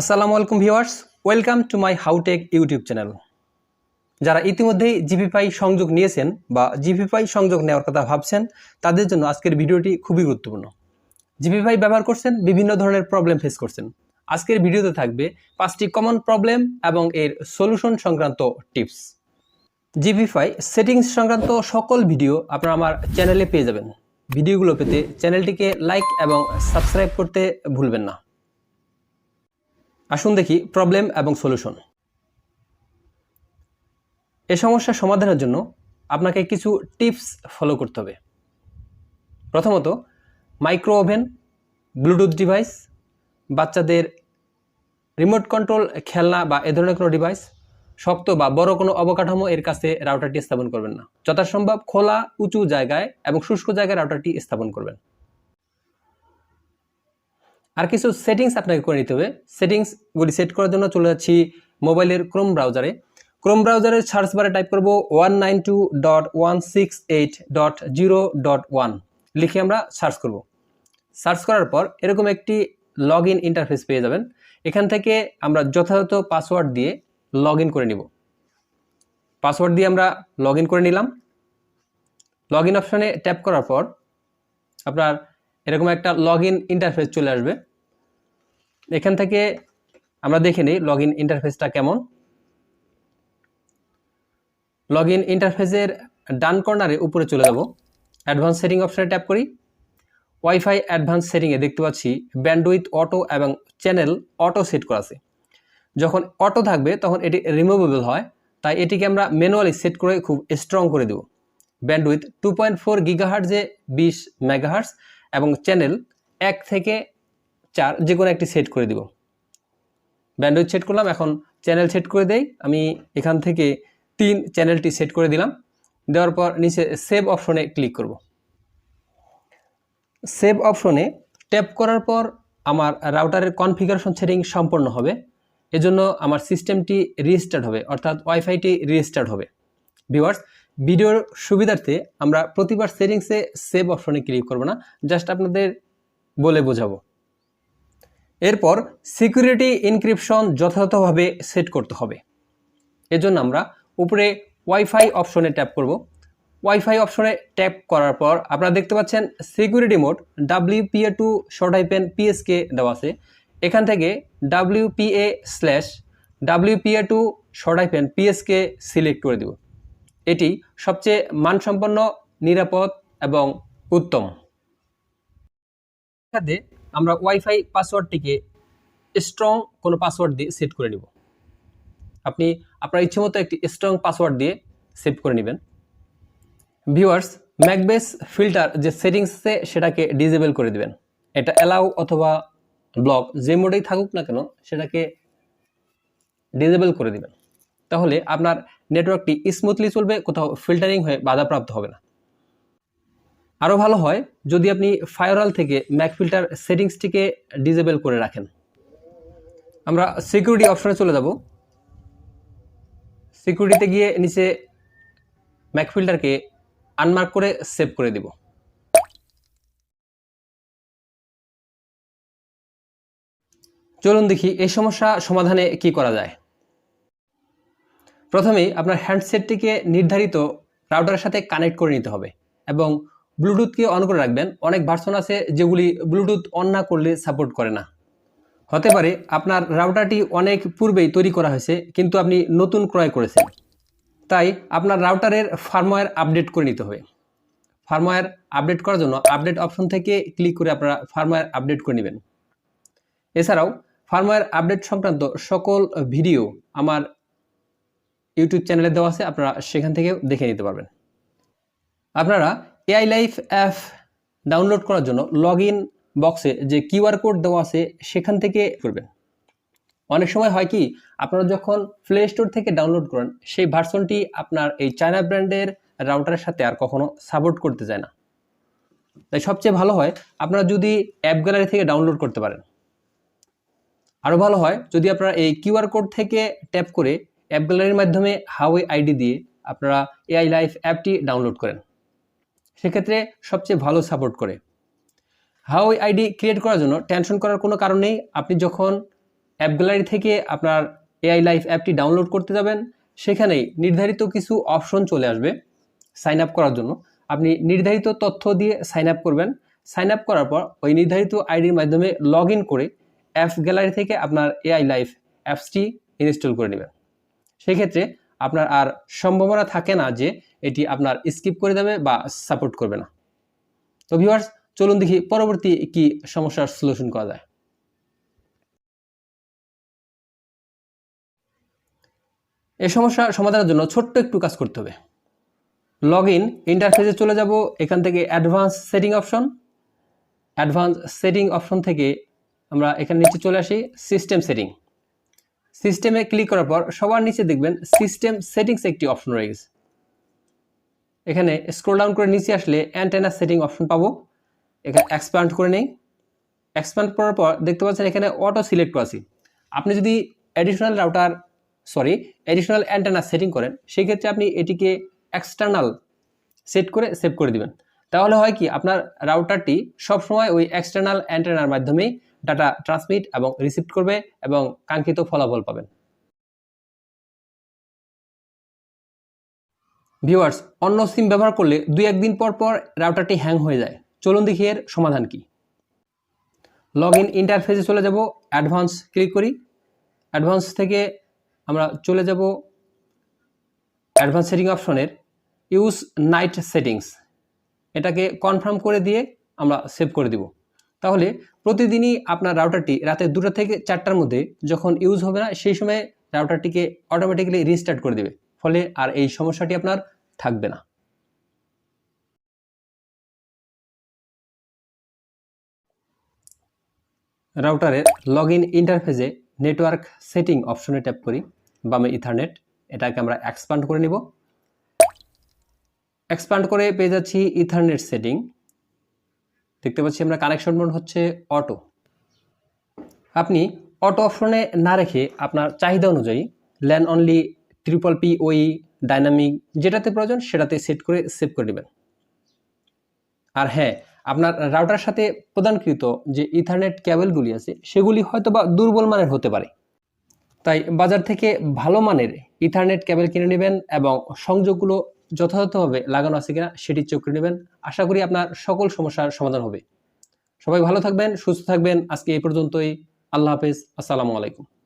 আসসালামু আলাইকুম viewers, welcome to my হাউটেক YouTube channel. যারা ইতিমধ্যেই জিপিপাই সংযোগ নিয়েছেন বা জিপিপাই সংযোগ নেওয়ার কথা ভাবছেন, তাদের জন্য আজকের ভিডিওটি খুবই গুরুত্বপূর্ণ। জিপিপাই ব্যবহার করছেন, বিভিন্ন ধরনের প্রবলেম ফেস করছেন। আজকের ভিডিওতে থাকবে পাঁচটি কমন প্রবলেম এবং এর সলিউশন সংক্রান্ত টিপস জিপিফাই সেটিংস সংক্রান্ত সকল ভিডিও আপনারা আমার চ্যানেলে পেয়ে যাবেন। ভিডিওগুলো পেতে চ্যানেলটিকে লাইক এবং সাবস্ক্রাইব করতে ভুলবেন না। আসুন দেখি প্রবলেম এবং সলিউশন এ সমস্যার সমাধানের জন্য আপনাকে কিছু টিপস ফলো করতে হবে। প্রথমত মাইক্রো ওভেন ব্লুটুথ ডিভাইস বাচ্চাদের রিমোট কন্ট্রোল খেলনা বা এ ধরনের কোনো ডিভাইস শক্ত বা বড় কোনো অবকাঠামো এর কাছে রাউটারটি স্থাপন করবেন না। যথাসম্ভব খোলা, উঁচু জায়গায় এবং শুষ্ক জায়গায় রাউটারটি স্থাপন করবেন। আর কিছু সেটিংস আপনাকে করে নিতে হবে। সেটিংসগুলি সেট করার জন্য চলে যাচ্ছি মোবাইলের ক্রোম ব্রাউজারে ক্রোম ব্রাউজারের সার্চ বারে টাইপ করব one nine two dot one six eight dot zero dot one লিখে আমরা সার্চ করব। সার্চ করার পর এরকম একটি লগ ইন ইন্টারফেস পেয়ে যাবেন। এখান থেকে আমরা যথাযথ পাসওয়ার্ড দিয়ে লগ করে নিব। পাসওয়ার্ড দিয়ে আমরা লগ করে নিলাম। লগ ইন অপশানে ট্যাপ করার পর আপনার এরকম একটা লগ ইন ইন্টারফেস চলে আসবে। এখান থেকে আমরা দেখে নিই লগ ইন ইন্টারফেসটা কেমন। লগ ইন ইন্টারফেসের ডান কর্নারে উপরে চলে যাব। অ্যাডভান্স সেটিং অপশানে ট্যাপ করি। ওয়াইফাই অ্যাডভান্স সেটিংয়ে দেখতে পাচ্ছি ব্যান্ডউইথ অটো এবং চ্যানেল অটো সেট করা আছে। যখন অটো থাকবে তখন এটি রিমুভেবল হয়, তাই এটিকে আমরা ম্যানুয়ালি সেট করে খুব স্ট্রং করে দেব। ব্যান্ডউইথ টু পয়েন্ট ফোর গিগাহার্টজে বিশ মেগাহার্টস এবং চ্যানেল এক থেকে চার যে কোনো একটি সেট করে দিব। ব্যান্ডউইথ সেট করলাম, এখন চ্যানেল সেট করে দেই। আমি এখান থেকে তিন চ্যানেলটি সেট করে দিলাম। দেওয়ার পর নিচে সেভ অপশনে ক্লিক করব। সেভ অপশনে ট্যাপ করার পর আমার রাউটারের কনফিগারেশন সেটিং সম্পন্ন হবে। এজন্য আমার সিস্টেমটি রিস্টার্ট হবে, অর্থাৎ ওয়াইফাইটি রিস্টার্ট হবে। ভিউয়ার্স ভিডিওর সুবিধার্থে আমরা প্রতিবার সেটিংসে সেভ অপশনে ক্লিক করব না। জাস্ট আপনাদের বলে বোঝাবো। এরপর সিকিউরিটি ইনক্রিপশন যথাযথভাবে সেট করতে হবে। এজন্য আমরা উপরে ওয়াইফাই অপশনে ট্যাপ করব। ওয়াইফাই অপশনে ট্যাপ করার পর আপনারা দেখতে পাচ্ছেন security mode WPA two short hyphen PSK দেওয়া আছে। এখান থেকে W WPA slash W WPA two short hyphen PSK select করে দেব। এটি সবচেয়ে মানসম্পন্ন, নিরাপদ এবং উত্তম। আমরা ওয়াইফাই পাসওয়ার্ডটিকে স্ট্রং কোনো পাসওয়ার্ড দিয়ে সেট করে নিব। আপনি আপনার ইচ্ছে মতো একটি স্ট্রং পাসওয়ার্ড দিয়ে সেভ করে নেবেন। ভিউয়ার্স ম্যাকবেস ফিল্টার যে সেটিংসে সেটাকে ডিজেবল করে দিবেন। এটা অ্যালাউ অথবা ব্লক যে মোডেই থাকুক না কেন, সেটাকে ডিজেবল করে দিবেন। তাহলে আপনার নেটওয়ার্কটি স্মুথলি চলবে, কোথাও ফিল্টারিং হয়ে বাধাপ্রাপ্ত হবে না। আরও ভালো হয় যদি আপনি ফায়ারওয়াল থেকে ম্যাক ফিল্টার সেটিংসটিকে ডিজেবল করে রাখেন। আমরা সিকিউরিটি অপশনে চলে যাব। সিকিউরিটিতে গিয়ে নিচে ম্যাক ফিল্টারকে আনমার্ক করে সেভ করে দিব। চলুন দেখি এই সমস্যা সমাধানে কি করা যায়। প্রথমেই আপনার হ্যান্ডসেটটিকে নির্ধারিত রাউটারের সাথে কানেক্ট করে নিতে হবে এবং ব্লুটুথকে অন করে রাখবেন। অনেক ভার্সন আছে যেগুলি ব্লুটুথ অন না করলে সাপোর্ট করে না। হতে পারে আপনার রাউটারটি অনেক পূর্বেই তৈরি করা হয়েছে, কিন্তু আপনি নতুন ক্রয় করেছেন। তাই আপনার রাউটারের ফার্মওয়্যার আপডেট করে নিতে হবে। ফার্মওয়্যার আপডেট করার জন্য আপডেট অপশন থেকে ক্লিক করে আপনারা ফার্মওয়্যার আপডেট করে নেবেন। এছাড়াও ফার্মওয়্যার আপডেট সংক্রান্ত সকল ভিডিও আমার ইউটিউব চ্যানেলে দেওয়া আছে, আপনারা সেখান থেকেও দেখে নিতে পারবেন। আপনারা এআই লাইফ অ্যাপ ডাউনলোড করার জন্য লগ ইন বক্সে যে কিউআর কোড দেওয়া আছে, সেখান থেকে করবেন। অনেক সময় হয় কি, আপনারা যখন প্লে স্টোর থেকে ডাউনলোড করেন, সেই ভার্সনটি আপনার এই চায়না ব্র্যান্ডের রাউটারের সাথে আর কখনো সাপোর্ট করতে যায় না। তাই সবচেয়ে ভালো হয়, আপনারা যদি অ্যাপ গ্যালারি থেকে ডাউনলোড করতে পারেন। আরও ভালো হয়, যদি আপনারা এই কিউআর কোড থেকে ট্যাপ করে অ্যাপ গ্যালারির মাধ্যমে হাওয়ে আইডি দিয়ে আপনারা এআই লাইফ অ্যাপটি ডাউনলোড করেন। সেক্ষেত্রে সবচেয়ে ভালো সাপোর্ট করে। হাওয়াই আইডি ক্রিয়েট করার জন্য টেনশন করার কোনো কারণ নেই। আপনি যখন অ্যাপ গ্যালারি থেকে আপনার এআই লাইফ অ্যাপটি ডাউনলোড করতে যাবেন, সেখানেই নির্ধারিত কিছু অপশন চলে আসবে সাইন আপ করার জন্য। আপনি নির্ধারিত তথ্য দিয়ে সাইন আপ করবেন। সাইন আপ করার পর ওই নির্ধারিত আইডির মাধ্যমে লগ ইন করে অ্যাপ গ্যালারি থেকে আপনার এআই লাইফ অ্যাপসটি ইনস্টল করে নেবেন। সেক্ষেত্রে আপনার আর সম্ভাবনা থাকে না যে এটি আপনার স্কিপ করে দেবে বা সাপোর্ট করবে না। তো ভিউয়ার্স চলুন দেখি পরবর্তী কি সমস্যার সলিউশন করা যায়। এই সমস্যা সমাধানের জন্য ছোট্ট একটু কাজ করতে হবে। লগ ইন ইন্টারফেসে চলে যাব, এখান থেকে advance setting option advance setting option থেকে আমরা এখানে নিচে চলে আসি সিস্টেম সেটিং সিস্টেমে ক্লিক করার পর সবার নিচে দেখবেন সিস্টেম সেটিংস একটি অপশন রয়ে গেছে। এখানে স্ক্রোল ডাউন করে নিচে আসলে অ্যান্টেনা সেটিং অপশন পাবো। এখানে এক্সপ্যান্ড করে নেই। এক্সপ্যান্ড করার পর দেখতে পাচ্ছেন এখানে অটো সিলেক্ট আছে আপনি যদি additional router sorry additional antenna setting করেন সেই ক্ষেত্রে আপনি এটিকে এক্সটার্নাল সেট করে সেভ করে দিবেন। তাহলে হয় কি, আপনার রাউটারটি সবসময় ওই এক্সটার্নাল অ্যান্টেনার মাধ্যমেই ডাটা ট্রান্সমিট এবং রিসিভ করবে এবং কাঙ্ক্ষিত ফলাফল পাবেন। ভিউয়ার্স অন্য সিম ব্যবহার করলে দুই একদিন পর পর রাউটারটি হ্যাং হয়ে যায়। চলুন দেখি এর সমাধান কি। লগ ইন ইন্টারফেসে চলে যাব অ্যাডভান্স ক্লিক করি। অ্যাডভান্স থেকে আমরা চলে যাব অ্যাডভান্স সেটিং অপশনের ইউজ নাইট সেটিংস এটাকে কনফার্ম করে দিয়ে আমরা সেভ করে দিব। তাহলে প্রতিদিনই আপনার রাউটারটি রাতে দুটো থেকে চারটার মধ্যে যখন ইউজ হবে না, সেই সময় রাউটারটিকে অটোমেটিক্যালি রিস্টার্ট করে দেবে। ফলে আর এই সমস্যাটি আপনার থাকবে না। রাউটারের লগ ইন ইন্টারফেসে নেটওয়ার্ক সেটিং অপশনে ট্যাপ করি, বামে ইথারনেট এটাকে আমরা এক্সপান্ড করে নিব। এক্সপান্ড করে পেয়ে যাচ্ছি ইথারনেট সেটিং দেখতে পাচ্ছি আমরা কানেকশন মোড হচ্ছে অটো আপনি অটো অপশনে না রেখে আপনার চাহিদা অনুযায়ী ল্যান অনলি ট্রিপল পি ওই ডাইনামিক যেটাতে প্রয়োজন সেটাতে সেট করে সেভ করে নেবেন আর হ্যাঁ আপনার রাউটার সাথে প্রদানকৃত যে ইথারনেট ক্যাবেলগুলি আছে, সেগুলি হয়তো বা দুর্বল মানের হতে পারে। তাই বাজার থেকে ভালো মানের ইথারনেট ক্যাবেল কিনে নেবেন এবং সংযোগগুলো যথাযথভাবে লাগানো আছে কিনা সেটি চোখ নেবেন। আশা করি আপনার সকল সমস্যার সমাধান হবে। সবাই ভালো থাকবেন, সুস্থ থাকবেন। আজকে এই পর্যন্তই। আল্লাহ হাফেজ। আসসালামু আলাইকুম।